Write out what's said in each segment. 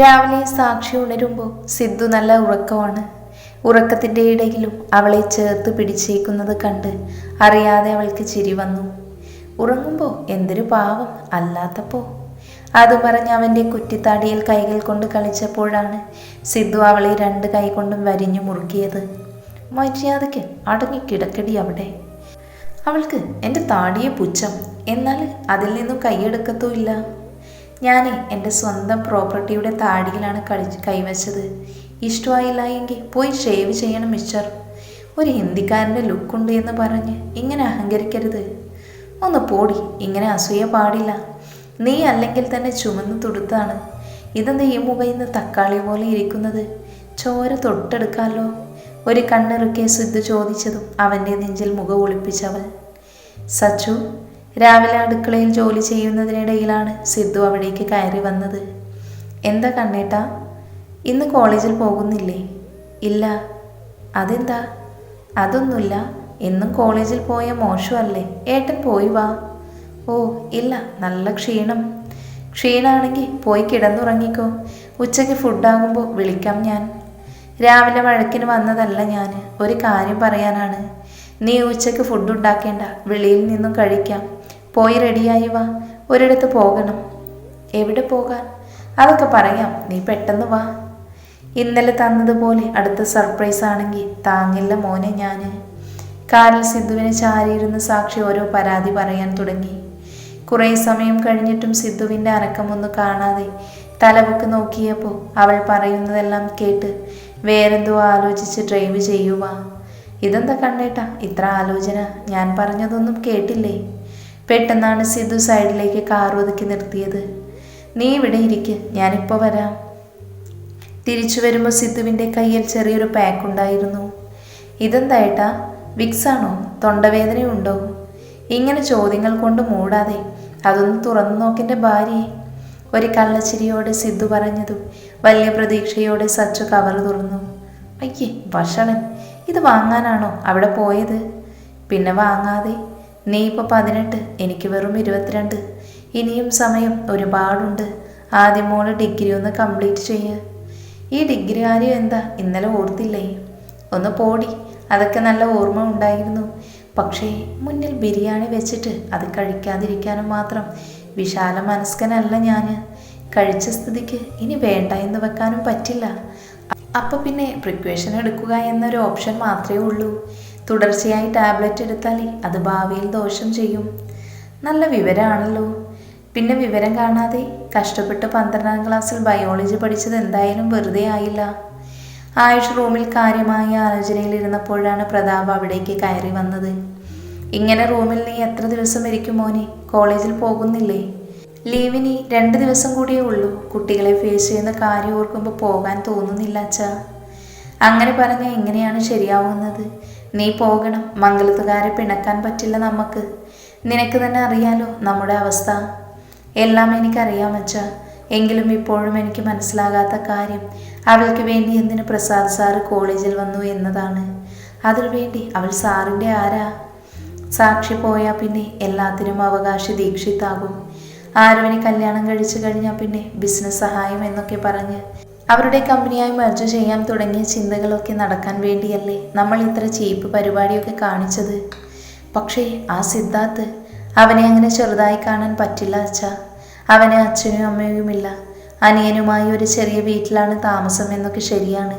രാവിലെ സാക്ഷി ഉണരുമ്പോൾ സിദ്ധു നല്ല ഉറക്കമാണ്. ഉറക്കത്തിന്റെ ഇടയിലും അവളെ ചേർത്ത് പിടിച്ചേക്കുന്നത് കണ്ട് അറിയാതെ അവൾക്ക് ചിരി വന്നു. ഉറങ്ങുമ്പോൾ എന്തൊരു പാവം അല്ലാത്തപ്പോൾ അത് പറഞ്ഞ് അവന്റെ കുറ്റിത്താടിയിൽ കൈകൾ കൊണ്ട് കളിച്ചപ്പോഴാണ് സിദ്ധു അവളെ രണ്ട് കൈ കൊണ്ടും വരിഞ്ഞു മുറുക്കിയത്. മര്യാദയ്ക്ക് അടങ്ങി കിടക്കടി അവിടെ. അവൾക്ക് എന്റെ താടിയെ പുച്ഛം. എന്നാൽ അതിൽ നിന്നും കൈയെടുക്കത്തുമില്ല. ഞാൻ എന്റെ സ്വന്തം പ്രോപ്പർട്ടിയുടെ താടിയിലാണ് കളി കൈവച്ചത്. ഇഷ്ടമായില്ല എങ്കിൽ പോയി ഷേവ് ചെയ്യണം മിസ്റ്റർ. ഒരു ഹിന്ദിക്കാരന്റെ ലുക്കുണ്ട് എന്ന് പറഞ്ഞ് ഇങ്ങനെ അഹങ്കരിക്കരുത്. ഒന്ന് പോടി ഇങ്ങനെ അസൂയ പാടില്ല. നീ അല്ലെങ്കിൽ തന്നെ ചുമന്ന് തുടുത്താണ്. ഇതെന്ത് ഈ മുകയിന്ന് തക്കാളി പോലെ ഇരിക്കുന്നത്. ചോര തൊട്ടെടുക്കാമല്ലോ ഒരു കണ്ണിറുക്കിയ സിദ്ധു ചോദിച്ചതും അവന്റെ നെഞ്ചിൽ മുഖം ഒളിപ്പിച്ചവൾ. സച്ചു രാവിലെ അടുക്കളയിൽ ജോലി ചെയ്യുന്നതിനിടയിലാണ് സിദ്ധു അവിടേക്ക് കയറി വന്നത്. എന്താ കണ്ണേട്ടാ? ഇന്ന് കോളേജിൽ പോകുന്നില്ലേ? ഇല്ല. അതെന്താ? അതൊന്നുമില്ല. എന്നും കോളേജിൽ പോയ മോശമല്ലേ? ഏട്ടൻ പോയി വാ. ഓ ഇല്ല. നല്ല ക്ഷീണം. ക്ഷീണാണെങ്കിൽ പോയി കിടന്നുറങ്ങിക്കോ. ഉച്ചയ്ക്ക് ഫുഡാകുമ്പോൾ വിളിക്കാം ഞാൻ. രാവിലെ വഴക്കിന് വന്നതല്ല ഞാൻ. ഒരു കാര്യം പറയാനാണ്. നീ ഉച്ചയ്ക്ക് ഫുഡ് ഉണ്ടാക്കേണ്ട വെളിയിൽ നിന്നും കഴിക്കാം. പോയി റെഡിയായി വാ. ഒരിടത്ത് പോകണം. എവിടെ പോകാൻ? അതൊക്കെ പറയാം. നീ പെട്ടെന്ന് വാ. ഇന്നലെ തന്നതുപോലെ അടുത്ത സർപ്രൈസ് ആണെങ്കിൽ താങ്ങില്ല മോനെ ഞാൻ കാറിൽ സിദ്ധുവിനെ ചാരിയിരുന്ന സാക്ഷി ഓരോ പരാതി പറയാൻ തുടങ്ങി. കുറേ സമയം കഴിഞ്ഞിട്ടും സിദ്ധുവിന്റെ അനക്കമൊന്നും കാണാതെ തലപൊക്ക് നോക്കിയപ്പോൾ അവൾ പറയുന്നതെല്ലാം കേട്ട് വേറെന്തോ ആലോചിച്ച് ഡ്രൈവ് ചെയ്യുക ഇതെന്താ കണ്ണേട്ടാ? ഇത്ര ആലോചന. ഞാൻ പറഞ്ഞതൊന്നും കേട്ടില്ലേ? പെട്ടെന്നാണ് സിദ്ധു സൈഡിലേക്ക് കാർ ഒതുക്കി നിർത്തിയത്. നീ ഇവിടെ ഇരിക്ക് ഞാനിപ്പോൾ വരാം. തിരിച്ചു വരുമ്പോൾ സിദ്ധുവിന്റെ കയ്യിൽ ചെറിയൊരു പാക്ക് ഉണ്ടായിരുന്നു. ഇതെന്താ ഏട്ടാ? വിക്സാണോ തൊണ്ടവേദനയുണ്ടോ ഇങ്ങനെ ചോദ്യങ്ങൾ കൊണ്ട് മൂടാതെ. അതൊന്ന് തുറന്നു നോക്കിന്റെ ഭാര്യയെ. ഒരു കള്ളച്ചിരിയോടെ സിദ്ധു പറഞ്ഞതും വലിയ പ്രതീക്ഷയോടെ സച്ചു കവർ തുറന്നു. അയ്യേ ഭക്ഷണൻ ഇത് വാങ്ങാനാണോ? അവിടെ പോയത്? പിന്നെ വാങ്ങാതെ. നീ ഇപ്പോൾ പതിനെട്ട് എനിക്ക് വെറും ഇരുപത്തിരണ്ട്. ഇനിയും സമയം ഒരുപാടുണ്ട്. ആദ്യം മോൾ ഡിഗ്രി ഒന്ന് കംപ്ലീറ്റ് ചെയ്യുക ഈ ഡിഗ്രി കാര്യം എന്താ? ഇന്നലെ ഓർത്തില്ലേ? ഒന്ന് പോടി അതൊക്കെ നല്ല ഓർമ്മ ഉണ്ടായിരുന്നു. പക്ഷേ മുന്നിൽ ബിരിയാണി വെച്ചിട്ട് അത് കഴിക്കാതിരിക്കാനും മാത്രം വിശാല മനസ്കനല്ല ഞാൻ കഴിച്ച സ്ഥിതിക്ക് ഇനി വേണ്ട എന്ന് വെക്കാനും പറ്റില്ല. അപ്പോൾ പിന്നെ പ്രിക്വേഷൻ എടുക്കുക എന്നൊരു ഓപ്ഷൻ മാത്രമേ ഉള്ളൂ. തുടർച്ചയായി ടാബ്ലറ്റ് എടുത്താൽ അത് ഭാവിയിൽ ദോഷം ചെയ്യും. നല്ല വിവരമാണല്ലോ പിന്നെ വിവരം കാണാതെ കഷ്ടപ്പെട്ട് പന്ത്രണ്ടാം ക്ലാസ്സിൽ ബയോളജി പഠിച്ചത് എന്തായാലും വെറുതെ ആയില്ല. ആയുഷ് റൂമിൽ കാര്യമായ ആലോചനയിലിരുന്നപ്പോഴാണ് പ്രതാപ് അവിടേക്ക് കയറി വന്നത്. ഇങ്ങനെ റൂമിൽ നീ എത്ര ദിവസം ഇരിക്കും മോനെ? കോളേജിൽ പോകുന്നില്ലേ? ലീവിന് രണ്ട് ദിവസം കൂടിയേ ഉള്ളൂ. കുട്ടികളെ ഫേസ് ചെയ്യുന്ന കാര്യം ഓർക്കുമ്പോൾ പോകാൻ തോന്നുന്നില്ല അച്ഛാ. അങ്ങനെ പറഞ്ഞാൽ എങ്ങനെയാണ് ശരിയാവുന്നത്? നീ പോകണം. മംഗലത്തുകാരെ പിണക്കാൻ പറ്റില്ല നമുക്ക്. നിനക്ക് തന്നെ അറിയാലോ നമ്മുടെ അവസ്ഥ. എല്ലാം എനിക്കറിയാം അച്ഛ. എങ്കിലും ഇപ്പോഴും എനിക്ക് മനസ്സിലാകാത്ത കാര്യം. അവൾക്ക് വേണ്ടി എന്തിനു പ്രസാദ് സാറ് കോളേജിൽ വന്നു എന്നതാണ്. അതിനു വേണ്ടി അവൾ സാറിന്റെ ആരാ? സാക്ഷി പോയാൽ പിന്നെ എല്ലാത്തിനും അവകാശി ദീക്ഷിത്താകും ആരുവിനെ കല്യാണം കഴിച്ചു കഴിഞ്ഞാൽ പിന്നെ ബിസിനസ് സഹായം എന്നൊക്കെ പറഞ്ഞ് അവരുടെ കമ്പനിയായി മെർജ് ചെയ്യാൻ തുടങ്ങിയ ചിന്തകളൊക്കെ നടക്കാൻ വേണ്ടിയല്ലേ നമ്മൾ ഇത്ര ചീപ്പ് പരിപാടിയൊക്കെ കാണിച്ചത്? പക്ഷേ ആ സിദ്ധാർത്ഥ് അവനെ അങ്ങനെ ചെറുതായി കാണാൻ പറ്റില്ല അച്ഛ. അവന് അച്ഛനും അമ്മയുമില്ല. അനിയനുമായി ഒരു ചെറിയ വീട്ടിലാണ് താമസം എന്നൊക്കെ ശരിയാണ്.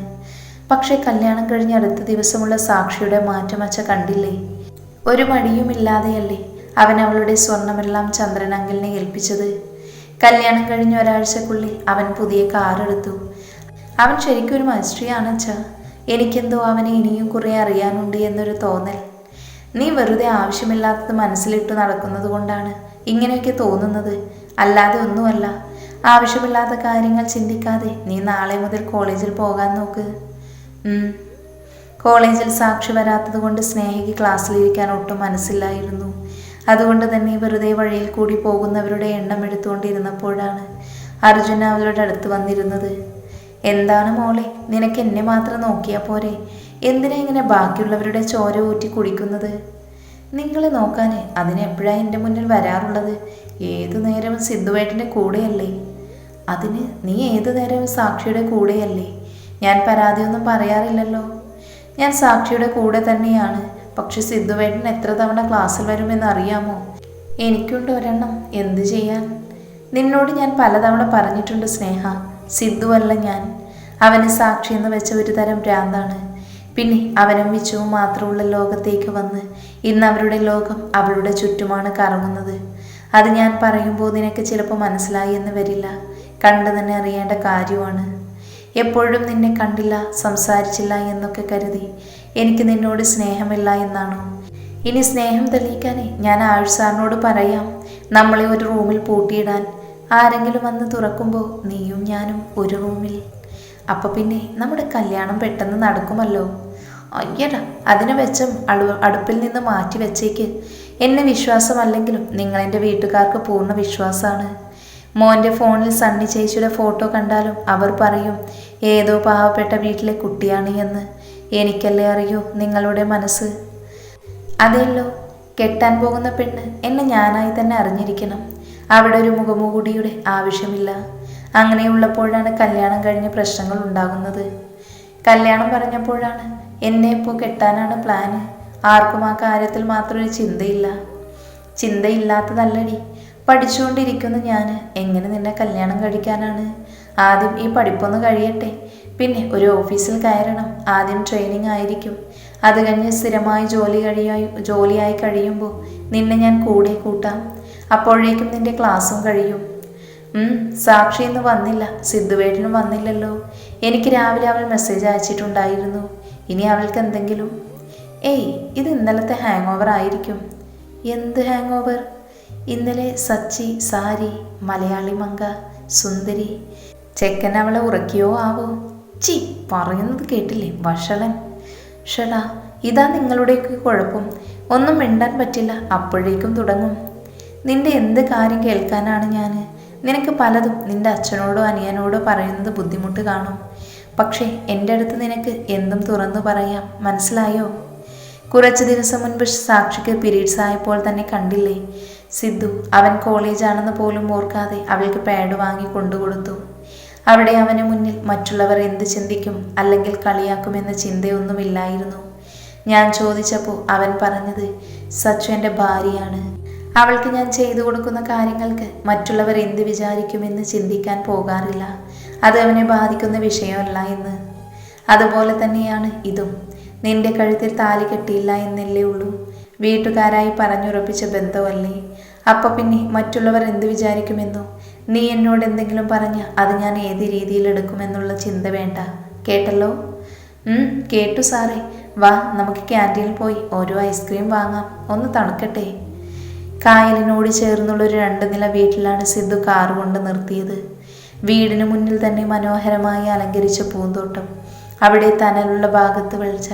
പക്ഷേ കല്യാണം കഴിഞ്ഞ് അടുത്ത ദിവസമുള്ള സാക്ഷിയുടെ മാറ്റം അച്ഛ കണ്ടില്ലേ? ഒരു മടിയുമില്ലാതെയല്ലേ അവൻ അവളുടെ സ്വർണമെല്ലാം ചന്ദ്രനങ്കലിനെ ഏൽപ്പിച്ചത്? കല്യാണം കഴിഞ്ഞ ഒരാഴ്ചക്കുള്ളിൽ അവൻ പുതിയ കാറെടുത്തു അവൻ ശരിക്കും ഒരു മജിസ്ട്രിയാണ് അച്ഛാ. എനിക്കെന്തോ അവനെ ഇനിയും കുറെ അറിയാനുണ്ട് എന്നൊരു തോന്നൽ. നീ വെറുതെ ആവശ്യമില്ലാത്തത് മനസ്സിലിട്ട് നടക്കുന്നത് കൊണ്ടാണ് ഇങ്ങനെയൊക്കെ തോന്നുന്നത്. അല്ലാതെ ഒന്നുമല്ല. ആവശ്യമില്ലാത്ത കാര്യങ്ങൾ ചിന്തിക്കാതെ നീ നാളെ മുതൽ കോളേജിൽ പോകാൻ നോക്ക്. കോളേജിൽ സാക്ഷി വരാത്തത് കൊണ്ട് സ്നേഹിക്ക് ക്ലാസ്സിലിരിക്കാൻ ഒട്ടും മനസ്സില്ലായിരുന്നു. അതുകൊണ്ട് തന്നെ വെറുതെ വഴിയിൽ കൂടി പോകുന്നവരുടെ എണ്ണം എടുത്തുകൊണ്ടിരുന്നപ്പോഴാണ് അർജുന അവരുടെ അടുത്ത് വന്നിരുന്നത്. എന്താണ് മോളെ നിനക്ക് എന്നെ മാത്രം നോക്കിയാൽ പോരെ? എന്തിനാ ഇങ്ങനെ ബാക്കിയുള്ളവരുടെ ചോര ഊറ്റി കുടിക്കുന്നത്? നിങ്ങളെ നോക്കാൻ അതിനെപ്പോഴാണ് എന്റെ മുന്നിൽ വരാറുള്ളത്? ഏതു നേരവും സിദ്ധുവേട്ടന്റെ കൂടെയല്ലേ? അതിന് നീ ഏതു നേരവും സാക്ഷിയുടെ കൂടെയല്ലേ? ഞാൻ പരാതിയൊന്നും പറയാറില്ലല്ലോ. ഞാൻ സാക്ഷിയുടെ കൂടെ തന്നെയാണ്. പക്ഷെ സിദ്ധുവേട്ടൻ എത്ര തവണ ക്ലാസ്സിൽ വരുമെന്ന് അറിയാമോ? എനിക്കുണ്ട് ഒരെണ്ണം. എന്തു ചെയ്യാൻ? നിന്നോട് ഞാൻ പലതവണ പറഞ്ഞിട്ടുണ്ട് സ്നേഹ. സിദ്ധുവല്ല ഞാൻ. അവന് സാക്ഷി എന്ന് വെച്ച ഒരു തരം ഭ്രാന്താണ്. പിന്നെ അവനും വിച്ചുവും മാത്രമുള്ള ലോകത്തേക്ക് വന്ന് ഇന്ന് അവരുടെ ലോകം അവളുടെ ചുറ്റുമാണ് കറങ്ങുന്നത്. അത് ഞാൻ പറയുമ്പോൾ നിനക്ക് ചിലപ്പോൾ മനസ്സിലായി എന്ന് വരില്ല. കണ്ടു തന്നെ അറിയേണ്ട കാര്യമാണ്. എപ്പോഴും നിന്നെ കണ്ടില്ല സംസാരിച്ചില്ല എന്നൊക്കെ കരുതി. എനിക്ക് നിന്നോട് സ്നേഹമില്ല എന്നാണോ. ഇനി സ്നേഹം തെളിയിക്കാനേ ഞാൻ ആയുഷ് സാറിനോട് പറയാം. നമ്മളെ ഒരു റൂമിൽ പൂട്ടിയിടാൻ. ആരെങ്കിലും വന്ന് തുറക്കുമ്പോൾ നീയും ഞാനും ഒരു റൂമിൽ. അപ്പോൾ പിന്നെ നമ്മുടെ കല്യാണം പെട്ടെന്ന് നടക്കുമല്ലോ. അയ്യടാ അതിനെ വെച്ചും അടു അടുപ്പിൽ നിന്ന് മാറ്റി വെച്ചേക്ക്. എന്നെ വിശ്വാസമല്ലെങ്കിലും നിങ്ങളെന്റെ വീട്ടുകാർക്ക് പൂർണ വിശ്വാസമാണ്. മോന്റെ ഫോണിൽ സണ്ണി ചേച്ചിയുടെ ഫോട്ടോ കണ്ടാലും അവർ പറയും ഏതോ പാവപ്പെട്ട വീട്ടിലെ കുട്ടിയാണ് എന്ന്. എനിക്കല്ലേ അറിയൂ നിങ്ങളുടെ മനസ്സ്? അതെയല്ലോ കെട്ടാൻ പോകുന്ന പെണ്ണ് എന്നെ ഞാനായി തന്നെ അറിഞ്ഞിരിക്കണം. അവിടെ ഒരു മുഖമുകൂടിയുടെ ആവശ്യമില്ല. അങ്ങനെയുള്ളപ്പോഴാണ് കല്യാണം കഴിഞ്ഞ പ്രശ്നങ്ങൾ ഉണ്ടാകുന്നത്. കല്യാണം പറഞ്ഞപ്പോഴാണ് എന്നെ ഇപ്പോൾ കെട്ടാനാണ് പ്ലാന് ആർക്കും ആ കാര്യത്തിൽ മാത്രം ഒരു ചിന്തയില്ല. ചിന്തയില്ലാത്തതല്ലടി. പഠിച്ചുകൊണ്ടിരിക്കുന്ന ഞാൻ എങ്ങനെ നിന്നെ കല്യാണം കഴിക്കാനാണ്? ആദ്യം ഈ പഠിപ്പൊന്ന് കഴിയട്ടെ. പിന്നെ ഒരു ഓഫീസിൽ കയറണം. ആദ്യം ട്രെയിനിങ് ആയിരിക്കും. അത് കഴിഞ്ഞ് സ്ഥിരമായി ജോലി കഴിയായി ജോലിയായി കഴിയുമ്പോൾ നിന്നെ ഞാൻ കൂടെ കൂട്ടാം. അപ്പോഴേക്കും നിന്റെ ക്ലാസ്സും കഴിയും. സാക്ഷി ഇന്ന് വന്നില്ല. സിദ്ധുവേട്ടനും വന്നില്ലല്ലോ. എനിക്ക് രാവിലെ അവൾ മെസ്സേജ് അയച്ചിട്ടുണ്ടായിരുന്നു. ഇനി അവൾക്ക് എന്തെങ്കിലും? ഏയ് ഇത് ഇന്നലത്തെ ഹാങ് ഓവർ ആയിരിക്കും. എന്ത് ഹാങ് ഓവർ ഇന്നലെ സച്ചി സാരി മലയാളി മങ്ക സുന്ദരി ചെക്കൻ അവളെ ഉറക്കിയോ ആവോ? ചി പറയുന്നത് കേട്ടില്ലേ വഷളൻ. ഷടാ ഇതാ നിങ്ങളുടെയൊക്കെ കുഴപ്പം. ഒന്നും മിണ്ടാൻ പറ്റില്ല അപ്പോഴേക്കും തുടങ്ങും. നിന്റെ എന്ത് കാര്യം കേൾക്കാനാണ് ഞാൻ നിനക്ക് പലതും നിന്റെ അച്ഛനോടോ അനിയനോടോ പറയുന്നത് ബുദ്ധിമുട്ട് കാണും. പക്ഷേ എന്റെ അടുത്ത് നിനക്ക് എന്തും തുറന്നു പറയാം മനസ്സിലായോ? കുറച്ച് ദിവസം മുൻപ് സാക്ഷിക്ക് പീരീഡ്സ് ആയപ്പോൾ തന്നെ കണ്ടില്ലേ സിദ്ധു അവൻ കോളേജാണെന്ന് പോലും ഓർക്കാതെ അവൾക്ക് പാഡ് വാങ്ങി കൊണ്ടുകൊടുത്തു. അവിടെ അവന് മുന്നിൽ മറ്റുള്ളവർ എന്ത് ചിന്തിക്കും അല്ലെങ്കിൽ കളിയാക്കുമെന്ന ചിന്തയൊന്നുമില്ലായിരുന്നു. ഞാൻ ചോദിച്ചപ്പോൾ അവൻ പറഞ്ഞത് സച്ചു എന്റെ ഭാര്യയാണ്. അവൾക്ക് ഞാൻ ചെയ്തു കൊടുക്കുന്ന കാര്യങ്ങൾക്ക് മറ്റുള്ളവർ എന്ത് വിചാരിക്കുമെന്ന് ചിന്തിക്കാൻ പോകാറില്ല. അത് അവനെ ബാധിക്കുന്ന വിഷയമല്ല എന്ന്. അതുപോലെ തന്നെയാണ് ഇതും. നിന്റെ കഴുത്തിൽ താലി കെട്ടിയില്ല എന്നല്ലേ ഉള്ളൂ. വീട്ടുകാരായി പറഞ്ഞുറപ്പിച്ച ബന്ധമല്ലേ? അപ്പൊ പിന്നെ മറ്റുള്ളവർ എന്ത് വിചാരിക്കുമെന്നോ? നീ എന്നോട് എന്തെങ്കിലും പറഞ്ഞ അത് ഞാൻ ഏത് രീതിയിൽ എടുക്കുമെന്നുള്ള ചിന്ത വേണ്ട. കേട്ടല്ലോ? കേട്ടു സാറേ. വാ നമുക്ക് ക്യാന്റീനിൽ പോയി ഓരോ ഐസ്ക്രീം വാങ്ങാം. ഒന്ന് തണുക്കട്ടെ. കായലിനോട് ചേർന്നുള്ള ഒരു രണ്ട് നില വീട്ടിലാണ് സിദ്ധു കാർ കൊണ്ട് നിർത്തിയത്. വീടിന് മുന്നിൽ തന്നെ മനോഹരമായി അലങ്കരിച്ച പൂന്തോട്ടം. അവിടെ തനലുള്ള ഭാഗത്ത് വിളിച്ച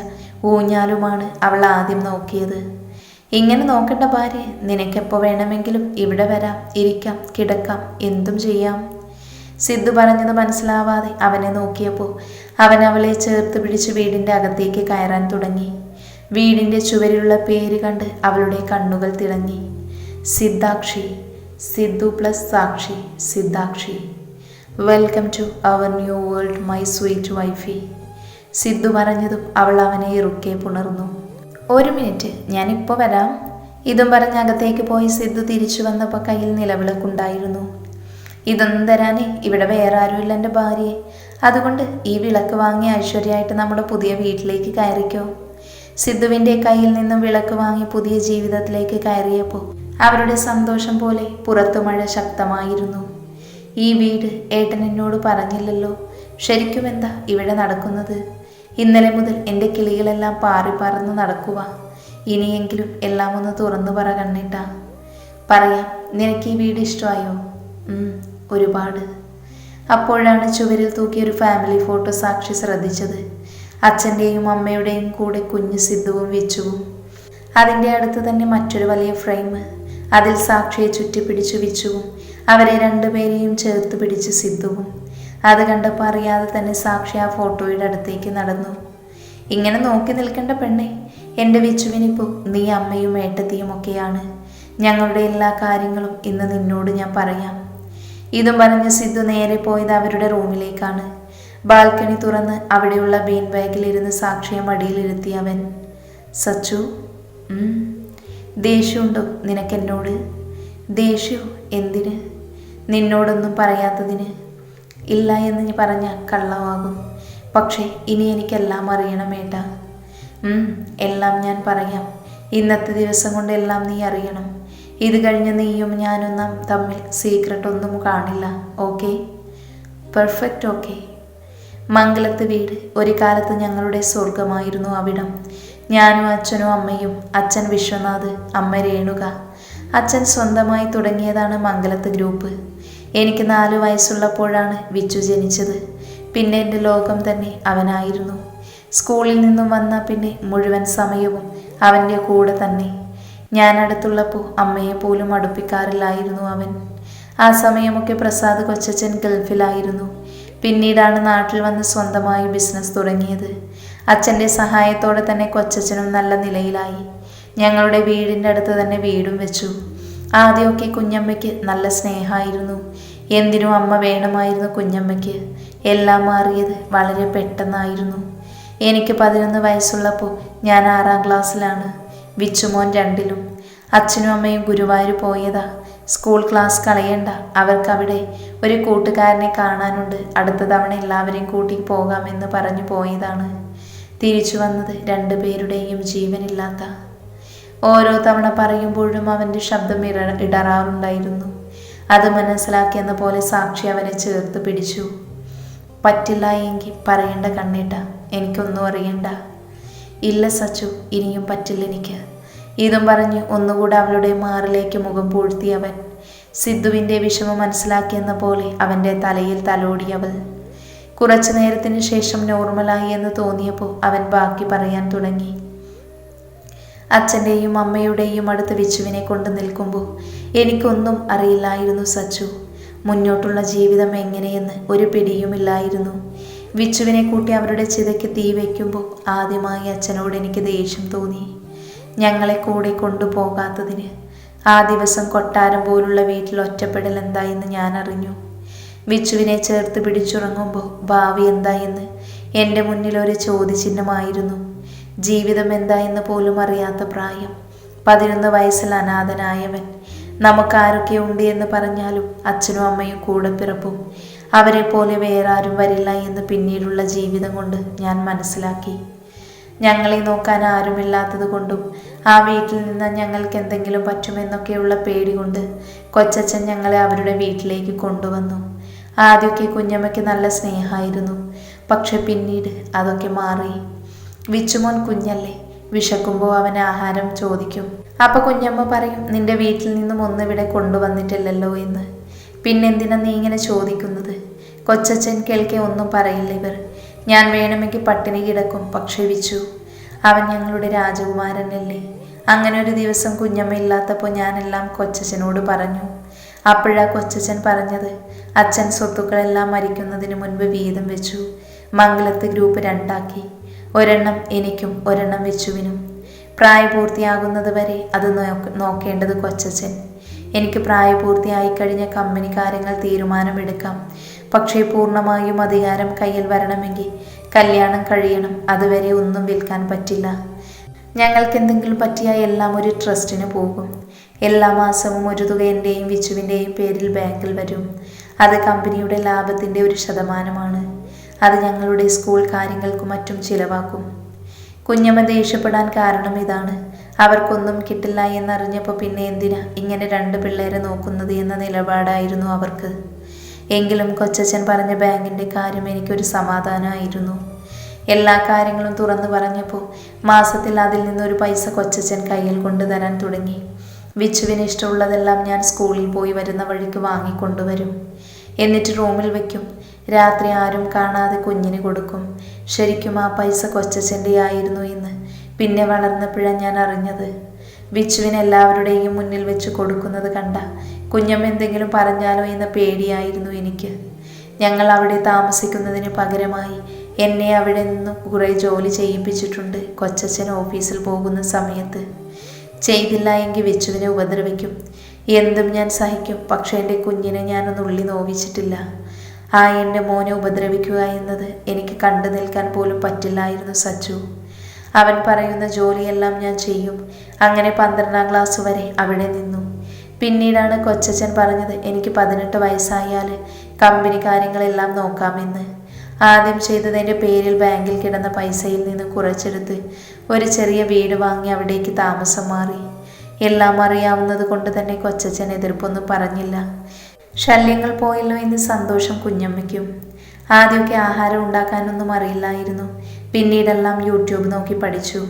ഊഞ്ഞാലുമാണ് അവൾ ആദ്യം നോക്കിയത്. ഇങ്ങനെ നോക്കണ്ട ഭാര്യ നിനക്കെപ്പോൾ വേണമെങ്കിലും ഇവിടെ വരാം ഇരിക്കാം കിടക്കാം എന്തും ചെയ്യാം. സിദ്ധു പറഞ്ഞത് മനസ്സിലാവാതെ അവനെ നോക്കിയപ്പോൾ അവൻ അവളെ ചേർത്ത് പിടിച്ച് വീടിന്റെ അകത്തേക്ക് കയറാൻ തുടങ്ങി. വീടിന്റെ ചുവരിലുള്ള പേര് കണ്ട് അവളുടെ കണ്ണുകൾ തിളങ്ങി. Siddhakshi Sidhu plus Sakshi Siddhakshi. Welcome to our new world my sweet wifey. Sidhu പറഞ്ഞതും അവൾ അവനെ ഇറുക്കെ പുണർന്നു. ഒരു മിനിറ്റ് ഞാനിപ്പോൾ വരാം. ഇതും പറഞ്ഞ് അകത്തേക്ക് പോയി സിദ്ധു തിരിച്ചു വന്നപ്പോൾ കയ്യിൽ നിലവിളക്കുണ്ടായിരുന്നു. ഇതൊന്നും തരാനേ ഇവിടെ വേറെ ആരുമില്ല എന്റെ ഭാര്യയെ. അതുകൊണ്ട് ഈ വിളക്ക് വാങ്ങി ഐശ്വര്യമായിട്ട് നമ്മുടെ പുതിയ വീട്ടിലേക്ക് കയറിക്കോ. സിദ്ധുവിന്റെ കയ്യിൽ നിന്നും വിളക്ക് വാങ്ങി പുതിയ ജീവിതത്തിലേക്ക് കയറിയപ്പോൾ അവരുടെ സന്തോഷം പോലെ പുറത്തു മഴ ശക്തമായിരുന്നു. ഈ വീട് ഏട്ടൻ എന്നോട് പറഞ്ഞില്ലല്ലോ. ശരിക്കും എന്താ ഇവിടെ നടക്കുന്നത്? ഇന്നലെ മുതൽ എന്റെ കിളികളെല്ലാം പാറി പറന്ന് നടക്കുക ഇനിയെങ്കിലും എല്ലാം ഒന്ന് തുറന്നു പറ കണ്ണിട്ട. പറയാം നിനക്ക് ഈ വീട് ഇഷ്ടമായോ? ഒരുപാട്. അപ്പോഴാണ് ചുവരിൽ തൂക്കിയ ഒരു ഫാമിലി ഫോട്ടോ സാക്ഷി ശ്രദ്ധിച്ചത്. അച്ഛന്റെയും അമ്മയുടെയും കൂടെ കുഞ്ഞു സിദ്ധുവും വിച്ചുവും. അതിന്റെ അടുത്ത് തന്നെ മറ്റൊരു വലിയ ഫ്രെയിം അതിൽ സാക്ഷിയെ ചുറ്റിപ്പിടിച്ചു വിച്ചുവും. അവരെ രണ്ടുപേരെയും ചേർത്ത് പിടിച്ച് സിദ്ധുവും. അത് കണ്ടപ്പോൾ അറിയാതെ തന്നെ സാക്ഷി ആ ഫോട്ടോയുടെ അടുത്തേക്ക് നടന്നു. ഇങ്ങനെ നോക്കി നിൽക്കേണ്ട പെണ്ണെ എന്റെ വിച്ചുവിനിപ്പോൾ നീ അമ്മയും ഏട്ടത്തിയും ഒക്കെയാണ്. ഞങ്ങളുടെ എല്ലാ കാര്യങ്ങളും ഇന്ന് നിന്നോട് ഞാൻ പറയാം. ഇതും പറഞ്ഞ് സിദ്ധു നേരെ പോയത് അവരുടെ റൂമിലേക്കാണ്. ബാൽക്കണി തുറന്ന് അവിടെയുള്ള ബീൻ ബാഗിലിരുന്ന് സാക്ഷിയെ മടിയിലിരുത്തി അവൻ സച്ചു. ദേഷ്യമുണ്ടോ നിനക്കെന്നോട്? ദേഷ്യോ? എന്തിന്? നിന്നോടൊന്നും പറയാത്തതിന് ഇല്ല എന്ന് നീ പറഞ്ഞ കള്ളമാകും. പക്ഷേ ഇനി എനിക്കെല്ലാം അറിയണം ഏട്ട. എല്ലാം ഞാൻ പറയാം. ഇന്നത്തെ ദിവസം കൊണ്ട് എല്ലാം നീ അറിയണം. ഇത് കഴിഞ്ഞ് നീയും ഞാനും നാം തമ്മിൽ സീക്രട്ട് ഒന്നും കാണില്ല ഓക്കെ പെർഫെക്റ്റ് ഓക്കെ മംഗലത്ത് വീട് ഒരു കാലത്ത് ഞങ്ങളുടെ സ്വർഗമായിരുന്നു അവിടം. ഞാനും അച്ഛനും അമ്മയും അച്ഛൻ വിശ്വനാഥ് അമ്മ രേണുക. അച്ഛൻ സ്വന്തമായി തുടങ്ങിയതാണ് മംഗലത്ത് ഗ്രൂപ്പ്. എനിക്ക് നാല് വയസ്സുള്ളപ്പോഴാണ് വിച്ചു ജനിച്ചത്. പിന്നെ എന്റെ ലോകം തന്നെ അവനായിരുന്നു. സ്കൂളിൽ നിന്നും വന്ന പിന്നെ മുഴുവൻ സമയവും അവന്റെ കൂടെ തന്നെ. ഞാൻ അടുത്തുള്ളപ്പോൾ അമ്മയെ പോലും അടുപ്പിക്കാറില്ലായിരുന്നു അവൻ. ആ സമയമൊക്കെ പ്രസാദ് കൊച്ചച്ഛൻ ഗൾഫിലായിരുന്നു. പിന്നീടാണ് നാട്ടിൽ വന്ന് സ്വന്തമായി ബിസിനസ് തുടങ്ങിയത്. അച്ഛന്റെ സഹായത്തോടെ തന്നെ കൊച്ചച്ചനും നല്ല നിലയിലായി. ഞങ്ങളുടെ വീടിന്റെ അടുത്ത് തന്നെ വീടും വെച്ചു. ആദ്യമൊക്കെ കുഞ്ഞമ്മയ്ക്ക് നല്ല സ്നേഹമായിരുന്നു. എന്തിനും അമ്മ വേണമായിരുന്നു കുഞ്ഞമ്മയ്ക്ക്. എല്ലാം മാറിയത് വളരെ പെട്ടെന്നായിരുന്നു. എനിക്ക് പതിനൊന്ന് വയസ്സുള്ളപ്പോൾ ഞാൻ ആറാം ക്ലാസ്സിലാണ് വിച്ചുമോൻ രണ്ടിലും. അച്ഛനും അമ്മയും ഗുരുവായൂർ പോയതാ. സ്കൂൾ ക്ലാസ് കളയണ്ട അവർക്കവിടെ ഒരു കൂട്ടുകാരനെ കാണാനുണ്ട്. അടുത്ത തവണ എല്ലാവരെയും കൂട്ടി പോകാമെന്ന് പറഞ്ഞു പോയതാണ്. തിരിച്ചു വന്നത് രണ്ടുപേരുടെയും ജീവനില്ലാത്ത ഓരോ തവണ പറയുമ്പോഴും അവന്റെ ശബ്ദം ഇട ഇടറാറുണ്ടായിരുന്നു. അത് മനസ്സിലാക്കിയെന്ന പോലെ സാക്ഷി അവനെ ചേർത്ത് പിടിച്ചു. പറ്റില്ല എങ്കിൽ പറയേണ്ട കണ്ണേട്ട എനിക്കൊന്നും അറിയണ്ട. ഇല്ല സച്ചു ഇനിയും പറ്റില്ല എനിക്ക്. ഇതും പറഞ്ഞ് ഒന്നുകൂടെ അവളുടെ മാറിലേക്ക് മുഖം പൂഴ്ത്തി അവൻ. സിദ്ധുവിന്റെ വിഷമം മനസ്സിലാക്കിയെന്ന പോലെ അവന്റെ തലയിൽ തലോടി അവൾ. കുറച്ചു നേരത്തിന് ശേഷം നോർമലായി എന്ന് തോന്നിയപ്പോൾ അവൻ ബാക്കി പറയാൻ തുടങ്ങി. അച്ഛന്റെയും അമ്മയുടെയും അടുത്ത് വിച്ചുവിനെ കൊണ്ട് നിൽക്കുമ്പോൾ എനിക്കൊന്നും അറിയില്ലായിരുന്നു സച്ചു. മുന്നോട്ടുള്ള ജീവിതം എങ്ങനെയെന്ന് ഒരു പിടിയുമില്ലായിരുന്നു. വിച്ചുവിനെ കൂട്ടി അവരുടെ ചിതയ്ക്ക് തീ വയ്ക്കുമ്പോൾ ആദ്യമായി അച്ഛനോട് എനിക്ക് ദേഷ്യം തോന്നി. ഞങ്ങളെ കൂടെ കൊണ്ടുപോകാത്തതിന്. ആ ദിവസം കൊട്ടാരം പോലുള്ള വീട്ടിൽ ഒറ്റപ്പെടൽ എന്തായെന്ന് ഞാൻ അറിഞ്ഞു. വിച്ചുവിനെ ചേർത്ത് പിടിച്ചുറങ്ങുമ്പോൾ ഭാവി എന്തായെന്ന് എന്റെ മുന്നിൽ ഒരു ചോദ്യചിഹ്നമായിരുന്നു. ജീവിതം എന്താ എന്ന് പോലും അറിയാത്ത പ്രായം. പതിനൊന്ന് വയസ്സിൽ അനാഥനായവൻ. നമുക്കാരൊക്കെ ഉണ്ട് എന്ന് പറഞ്ഞാലും അച്ഛനും അമ്മയും കൂടെ പിറപ്പും. അവരെ പോലെ വേറെ ആരും വരില്ല എന്ന് പിന്നീടുള്ള ജീവിതം കൊണ്ട് ഞാൻ മനസ്സിലാക്കി. ഞങ്ങളെ നോക്കാൻ ആരുമില്ലാത്തത് കൊണ്ടും ആ വീട്ടിൽ നിന്ന് ഞങ്ങൾക്ക് എന്തെങ്കിലും പറ്റുമെന്നൊക്കെയുള്ള പേടി കൊണ്ട് കൊച്ചച്ഛൻ ഞങ്ങളെ അവരുടെ വീട്ടിലേക്ക് കൊണ്ടുവന്നു. ആദ്യമൊക്കെ കുഞ്ഞമ്മയ്ക്ക് നല്ല സ്നേഹമായിരുന്നു. പക്ഷെ പിന്നീട് അതൊക്കെ മാറി. വിച്ചുമോൻ കുഞ്ഞല്ലേ വിശക്കുമ്പോൾ അവൻ ആഹാരം ചോദിക്കും. അപ്പൊ കുഞ്ഞമ്മ പറയും നിന്റെ വീട്ടിൽ നിന്നും ഒന്നിവിടെ കൊണ്ടുവന്നിട്ടില്ലല്ലോ എന്ന്. പിന്നെന്തിനാ നീ ഇങ്ങനെ ചോദിക്കുന്നത്? കൊച്ചച്ഛൻ കേൾക്കെ ഒന്നും പറയില്ല ഇവർ. ഞാൻ വേണമെങ്കിൽ പട്ടിണി കിടക്കും പക്ഷേ വിച്ചു അവൻ ഞങ്ങളുടെ രാജകുമാരനല്ലേ. അങ്ങനെ ഒരു ദിവസം കുഞ്ഞമ്മ ഇല്ലാത്തപ്പോൾ ഞാനെല്ലാം കൊച്ചച്ഛനോട് പറഞ്ഞു. അപ്പോഴാ കൊച്ചച്ഛൻ പറഞ്ഞത് അച്ഛൻ സ്വത്തുക്കളെല്ലാം മരിക്കുന്നതിന് മുൻപ് വീതം വെച്ചു മംഗലത്ത് ഗ്രൂപ്പ് രണ്ടാക്കി. ഒരെണ്ണം എനിക്കും ഒരെണ്ണം വെച്ചുവിനും. പ്രായപൂർത്തിയാകുന്നത് വരെ അത് നോക്ക- നോക്കേണ്ടത് കൊച്ചച്ഛൻ. എനിക്ക് പ്രായപൂർത്തിയായി കഴിഞ്ഞ കമ്പനി കാര്യങ്ങൾ തീരുമാനമെടുക്കാം. പക്ഷേ പൂർണമായും അധികാരം കയ്യിൽ വരണമെങ്കിൽ കല്യാണം കഴിയണം. അതുവരെ ഒന്നും വിൽക്കാൻ പറ്റില്ല. ഞങ്ങൾക്ക് എന്തെങ്കിലും പറ്റിയാൽ എല്ലാം ഒരു ട്രസ്റ്റിന് പോകും. എല്ലാ മാസവും ഒരു തുക എന്റെയും വിച്ചുവിന്റെയും പേരിൽ ബാങ്കിൽ വരും. അത് കമ്പനിയുടെ ലാഭത്തിന്റെ ഒരു ശതമാനമാണ്. അത് ഞങ്ങളുടെ സ്കൂൾ കാര്യങ്ങൾക്കും മറ്റും ചിലവാക്കും. കുഞ്ഞമ്മ ദേഷ്യപ്പെടാൻ കാരണം ഇതാണ്. അവർക്കൊന്നും കിട്ടില്ല എന്നറിഞ്ഞപ്പോൾ പിന്നെ എന്തിനാ ഇങ്ങനെ രണ്ട് പിള്ളേരെ നോക്കുന്നത് എന്ന നിലപാടായിരുന്നു അവർക്ക്. എങ്കിലും കൊച്ചച്ഛൻ പറഞ്ഞ ബാങ്കിന്റെ കാര്യം എനിക്കൊരു സമാധാനമായിരുന്നു. എല്ലാ കാര്യങ്ങളും തുറന്നു പറഞ്ഞപ്പോൾ മാസത്തിൽ അതിൽ നിന്നൊരു പൈസ കൊച്ചച്ഛൻ കയ്യിൽ കൊണ്ടുതരാൻ തുടങ്ങി. വിച്ചുവിന് ഇഷ്ടമുള്ളതെല്ലാം ഞാൻ സ്കൂളിൽ പോയി വരുന്ന വഴിക്ക് വാങ്ങിക്കൊണ്ടുവരും. എന്നിട്ട് റൂമിൽ വെക്കും. രാത്രി ആരും കാണാതെ കുഞ്ഞിന് കൊടുക്കും. ശരിക്കും ആ പൈസ കൊച്ചച്ഛന്റെ ആയിരുന്നു എന്ന് പിന്നെ വളർന്നപ്പോഴാണ് ഞാൻ അറിഞ്ഞത്. വിച്ചുവിന് എല്ലാവരുടെയും മുന്നിൽ വെച്ച് കൊടുക്കുന്നത് കണ്ട കുഞ്ഞമ്മ എന്തെങ്കിലും പറഞ്ഞാലോ എന്ന പേടിയായിരുന്നു എനിക്ക്. ഞങ്ങൾ അവിടെ താമസിക്കുന്നതിന് പകരമായി എന്നെ അവിടെ നിന്ന് കുറേ ജോലി ചെയ്യിപ്പിച്ചിട്ടുണ്ട് കൊച്ചച്ഛൻ ഓഫീസിൽ പോകുന്ന സമയത്ത്. ചെയ്തില്ല എങ്കിൽ വിച്ചുവിനെ ഉപദ്രവിക്കും. എന്തും ഞാൻ സഹിക്കും. പക്ഷേ എന്റെ കുഞ്ഞിനെ ഞാനൊന്ന് ഉള്ളി നോവിച്ചിട്ടില്ല. ആ എന്റെ മോനെ ഉപദ്രവിക്കുക എന്നത് എനിക്ക് കണ്ടു നിൽക്കാൻ പോലും പറ്റില്ലായിരുന്നു സച്ചു. അവൻ പറയുന്ന ജോലിയെല്ലാം ഞാൻ ചെയ്യും. അങ്ങനെ പന്ത്രണ്ടാം ക്ലാസ് വരെ അവിടെ നിന്നു. പിന്നീടാണ് കൊച്ചച്ഛൻ പറഞ്ഞത് എനിക്ക് പതിനെട്ട് വയസ്സായാൽ കമ്പനി കാര്യങ്ങളെല്ലാം നോക്കാമെന്ന്. ആദ്യം ചെയ്തതിന്റെ പേരിൽ ബാങ്കിൽ കിടന്ന പൈസയിൽ നിന്ന് കുറച്ചെടുത്ത് ഒരു ചെറിയ വീട് വാങ്ങി അവിടേക്ക് താമസം മാറി. എല്ലാം അറിയാവുന്നത് കൊണ്ട് തന്നെ കൊച്ചച്ഛൻ എതിർപ്പൊന്നും പറഞ്ഞില്ല. ശല്യങ്ങൾ പോയല്ലോ എന്ന് സന്തോഷം കുഞ്ഞമ്മയ്ക്കും. ആദ്യമൊക്കെ ആഹാരം ഉണ്ടാക്കാനൊന്നും അറിയില്ലായിരുന്നു. പിന്നീടെല്ലാം യൂട്യൂബ് നോക്കി പഠിച്ചു.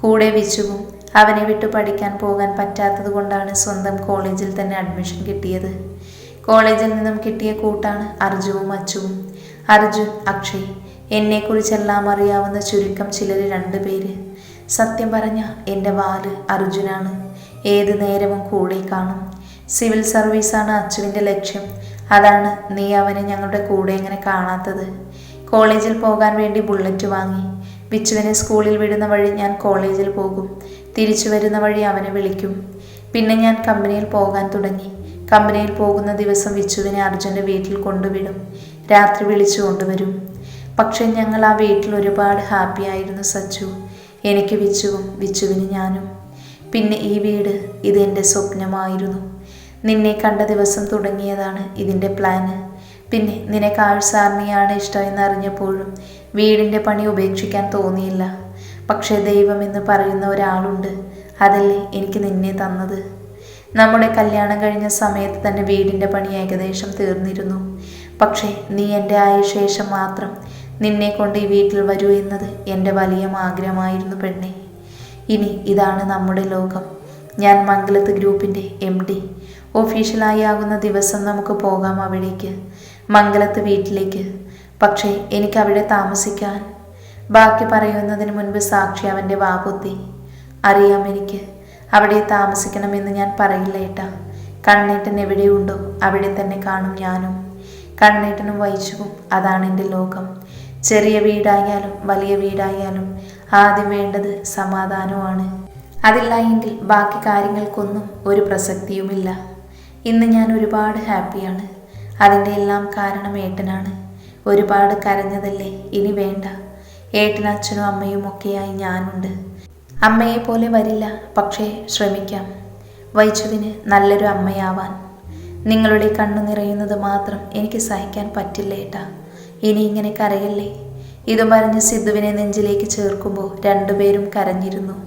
കൂടെ വിച്ചുവും അവനെ വിട്ടു പഠിക്കാൻ പോകാൻ പറ്റാത്തത് കൊണ്ടാണ് സ്വന്തം കോളേജിൽ തന്നെ അഡ്മിഷൻ കിട്ടിയത്. കോളേജിൽ നിന്നും കിട്ടിയ കൂട്ടാണ് അർജുവും അച്ചുവും. അർജുൻ അക്ഷയ് എന്നെക്കുറിച്ചെല്ലാം അറിയാവുന്ന ചുരുക്കം ചിലർ രണ്ടുപേര് സത്യം പറഞ്ഞ എന്റെ വാൽ അർജുനാണ്. ഏത് നേരവും കൂടെ കാണും. സിവിൽ സർവീസാണ് അച്ചുവിന്റെ ലക്ഷ്യം. അതാണ് നീ അവനെ ഞങ്ങളുടെ കൂടെ എങ്ങനെ കാണാത്തത്. കോളേജിൽ പോകാൻ വേണ്ടി ബുള്ളറ്റ് വാങ്ങി. വിച്ചുവിനെ സ്കൂളിൽ വിടുന്ന വഴി ഞാൻ കോളേജിൽ പോകും. തിരിച്ചു വരുന്ന വഴി അവനെ വിളിക്കും. പിന്നെ ഞാൻ കമ്പനിയിൽ പോകാൻ തുടങ്ങി. കമ്പനിയിൽ പോകുന്ന ദിവസം വിച്ചുവിനെ അർജുന്റെ വീട്ടിൽ കൊണ്ടുവിടും. രാത്രി വിളിച്ചു കൊണ്ടുവരും. പക്ഷേ ഞങ്ങൾ ആ വീട്ടിൽ ഒരുപാട് ഹാപ്പി ആയിരുന്നു സച്ചു. എനിക്ക് വിച്ചുവും വിച്ചുവിന് ഞാനും. പിന്നെ ഈ വീട് ഇതെന്റെ സ്വപ്നമായിരുന്നു. നിന്നെ കണ്ട ദിവസം തുടങ്ങിയതാണ് ഇതിന്റെ പ്ലാന്. പിന്നെ നിനക്ക് ആഴ്സാറിനെയാണ് ഇഷ്ടമെന്ന് അറിഞ്ഞപ്പോഴും വീടിന്റെ പണി ഉപേക്ഷിക്കാൻ തോന്നിയില്ല. പക്ഷേ ദൈവം എന്ന് പറയുന്ന ഒരാളുണ്ട്. അതല്ലേ എനിക്ക് നിന്നെ തന്നത്. നമ്മുടെ കല്യാണം കഴിഞ്ഞ സമയത്ത് തന്നെ വീടിന്റെ പണി ഏകദേശം തീർന്നിരുന്നു. പക്ഷേ നീ എന്റെ ആയ ശേഷം മാത്രം നിന്നെ കൊണ്ട് ഈ വീട്ടിൽ വരൂ എന്നത് എന്റെ വലിയ ആഗ്രഹമായിരുന്നു പെണ്ണെ. ഇനി ഇതാണ് നമ്മുടെ ലോകം. ഞാൻ മംഗലത്ത് ഗ്രൂപ്പിന്റെ എം ഡി. ഒഫീഷ്യലായി ആകുന്ന ദിവസം നമുക്ക് പോകാം അവിടേക്ക്. മംഗലത്ത് വീട്ടിലേക്ക്. പക്ഷേ എനിക്ക് അവിടെ താമസിക്കാൻ. ബാക്കി പറയുന്നതിന് മുൻപ് സാക്ഷി അവന്റെ വാബുദ്ധി അറിയാം എനിക്ക് അവിടെ താമസിക്കണമെന്ന് ഞാൻ പറയില്ല ഏട്ടാ. കണ്ണേട്ടൻ എവിടെയുണ്ടോ അവിടെ തന്നെ കാണും ഞാനും. കണ്ണേട്ടനും വൈശുവും അതാണ് എന്റെ ലോകം. ചെറിയ വീടായാലും വലിയ വീടായാലും ആദ്യം വേണ്ടത് സമാധാനമാണ് അതില്ല എങ്കിൽ ബാക്കി കാര്യങ്ങൾക്കൊന്നും ഒരു പ്രസക്തിയുമില്ല. ഇന്ന് ഞാൻ ഒരുപാട് ഹാപ്പിയാണ്. അതിന്റെ എല്ലാം കാരണം ഏട്ടനാണ്. ഒരുപാട് കരഞ്ഞതല്ലേ? ഇനി വേണ്ട. ഏട്ടൻ അച്ഛനും അമ്മയും ഒക്കെയായി ഞാനുണ്ട്. അമ്മയെ പോലെ വരില്ല പക്ഷേ ശ്രമിക്കാം. വൈച്ചുവിന് നല്ലൊരു അമ്മയാവാൻ. നിങ്ങളുടെ കണ്ണു നിറയുന്നത് മാത്രം എനിക്ക് സഹിക്കാൻ പറ്റില്ല ഏട്ടാ. ഇനി ഇങ്ങനെ കരയല്ലേ? ഇതും പറഞ്ഞ് സിദ്ധുവിനെ നെഞ്ചിലേക്ക് ചേർക്കുമ്പോൾ രണ്ടുപേരും കരഞ്ഞിരുന്നു.